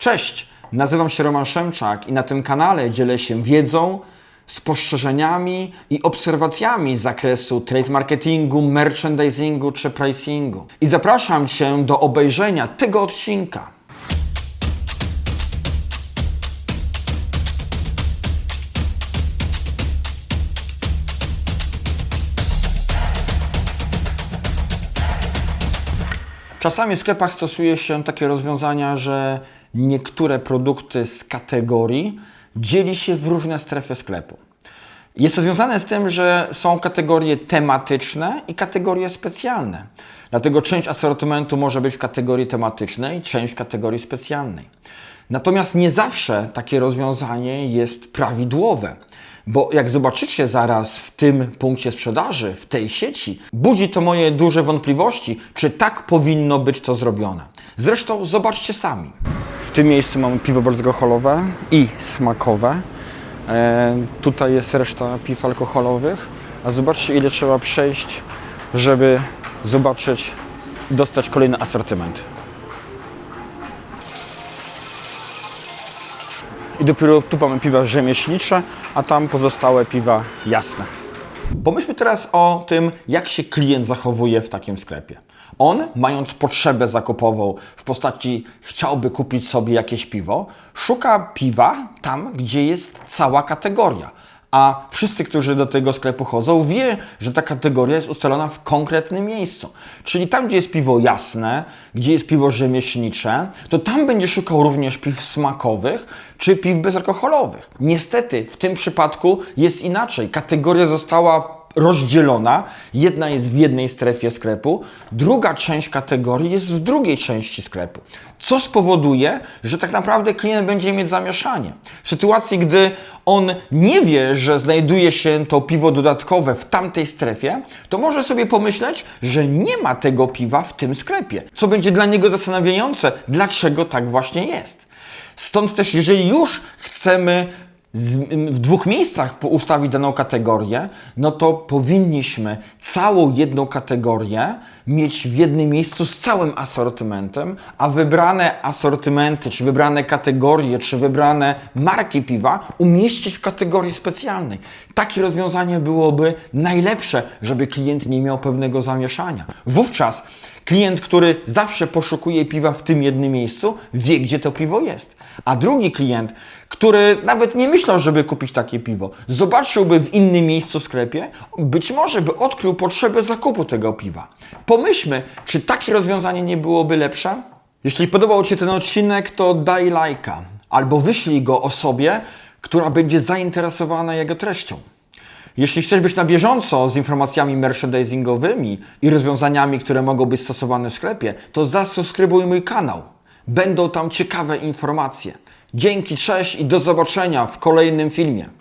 Cześć, nazywam się Roman Szemczak i na tym kanale dzielę się wiedzą, spostrzeżeniami i obserwacjami z zakresu trade marketingu, merchandisingu czy pricingu. I zapraszam Cię do obejrzenia tego odcinka. Czasami w sklepach stosuje się takie rozwiązania, że niektóre produkty z kategorii dzieli się w różne strefy sklepu. Jest to związane z tym, że są kategorie tematyczne i kategorie specjalne. Dlatego część asortymentu może być w kategorii tematycznej, część w kategorii specjalnej. Natomiast nie zawsze takie rozwiązanie jest prawidłowe. Bo jak zobaczycie zaraz w tym punkcie sprzedaży, w tej sieci, budzi to moje duże wątpliwości, czy tak powinno być to zrobione. Zresztą zobaczcie sami. W tym miejscu mamy piwo bezalkoholowe i smakowe. E, tutaj jest reszta piw alkoholowych. A zobaczcie, ile trzeba przejść, żeby zobaczyć, dostać kolejny asortyment. I dopiero tu mamy piwa rzemieślnicze, a tam pozostałe piwa jasne. Pomyślmy teraz o tym, jak się klient zachowuje w takim sklepie. On, mając potrzebę zakupową w postaci chciałby kupić sobie jakieś piwo, szuka piwa tam, gdzie jest cała kategoria. A wszyscy, którzy do tego sklepu chodzą, wie, że ta kategoria jest ustalona w konkretnym miejscu. Czyli tam, gdzie jest piwo jasne, gdzie jest piwo rzemieślnicze, to tam będzie szukał również piw smakowych czy piw bezalkoholowych. Niestety w tym przypadku jest inaczej. Kategoria została rozdzielona. Jedna jest w jednej strefie sklepu, druga część kategorii jest w drugiej części sklepu. Co spowoduje, że tak naprawdę klient będzie mieć zamieszanie. W sytuacji, gdy on nie wie, że znajduje się to piwo dodatkowe w tamtej strefie, to może sobie pomyśleć, że nie ma tego piwa w tym sklepie. Co będzie dla niego zastanawiające, dlaczego tak właśnie jest. Stąd też, jeżeli już chcemy w dwóch miejscach ustawić daną kategorię, no to powinniśmy całą jedną kategorię mieć w jednym miejscu z całym asortymentem, a wybrane asortymenty, czy wybrane kategorie, czy wybrane marki piwa umieścić w kategorii specjalnej. Takie rozwiązanie byłoby najlepsze, żeby klient nie miał pewnego zamieszania. Wówczas Klient, który zawsze poszukuje piwa w tym jednym miejscu, wie, gdzie to piwo jest. A drugi klient, który nawet nie myślał, żeby kupić takie piwo, zobaczyłby w innym miejscu w sklepie, być może by odkrył potrzebę zakupu tego piwa. Pomyślmy, czy takie rozwiązanie nie byłoby lepsze? Jeśli podobał Ci ten odcinek, to daj lajka albo wyślij go osobie, która będzie zainteresowana jego treścią. Jeśli chcesz być na bieżąco z informacjami merchandisingowymi i rozwiązaniami, które mogą być stosowane w sklepie, to zasubskrybuj mój kanał. Będą tam ciekawe informacje. Dzięki, cześć i do zobaczenia w kolejnym filmie.